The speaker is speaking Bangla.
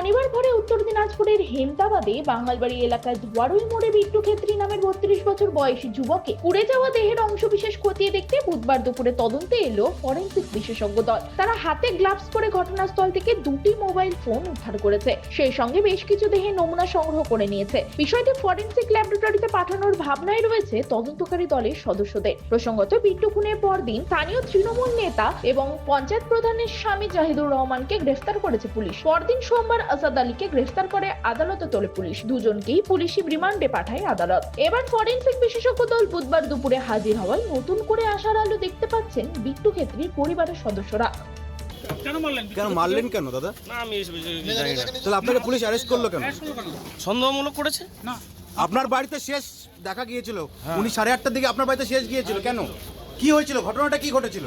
শনিবার ভোরে উত্তর দিনাজপুরের হেমতাবাদে বাঙালবাড়ি এলাকায় দুয়ারই মোড়ে বিট্টু খেত্রী নামের বত্রিশ বছর বয়সী যুবকে পুড়ে যাওয়া দেহের অংশবিশেষ খতিয়ে দেখতে বুধবার দুপুরে তদন্তে এলো ফরেন্সিক বিশেষজ্ঞ দল। তারা হাতে গ্লাভস পরে ঘটনাস্থল থেকে দুটি মোবাইল ফোন উদ্ধার করেছে। সেই সঙ্গে বেশ কিছু দেহের নমুনা সংগ্রহ করে নিয়েছে। বিষয়টি ফরেন্সিক ল্যাবরেটরিতে পাঠানোর ভাবনায় রয়েছে তদন্তকারী দলের সদস্যদের। প্রসঙ্গত, বিট্টু খুনের পরদিন স্থানীয় তৃণমূল নেতা এবং পঞ্চায়েত প্রধানের স্বামী জাহিদুর রহমানকে গ্রেফতার করেছে পুলিশ। পরদিন সোমবার আসাদ আলীকে গ্রেফতার করে আদালতে তোলে পুলিশ। দুজনকেই পুলিশি রিমান্ডে পাঠায় আদালত। এবার ফরেন্সিক বিশেষজ্ঞ দল বুধবার দুপুরে হাজির হওয়ায় নতুন করে আসার আলো দেখতে পাচ্ছেন বিট্টু ক্ষেত্রীর পরিবারের সদস্যরা। কেন মারলেন কেন মারলেন কেন দাদা? না আমি জানি না। তাহলে আপনাকে পুলিশ অ্যারেস্ট করল কেন? সন্দেহমূলক করেছে? না। আপনার বাড়িতে শেষ দেখা গিয়েছিল? উনি সাড়ে আটটার দিকে আপনার বাড়িতে শেষ গিয়েছিল কেন? কি হয়েছিল? ঘটনাটা কি ঘটেছিল?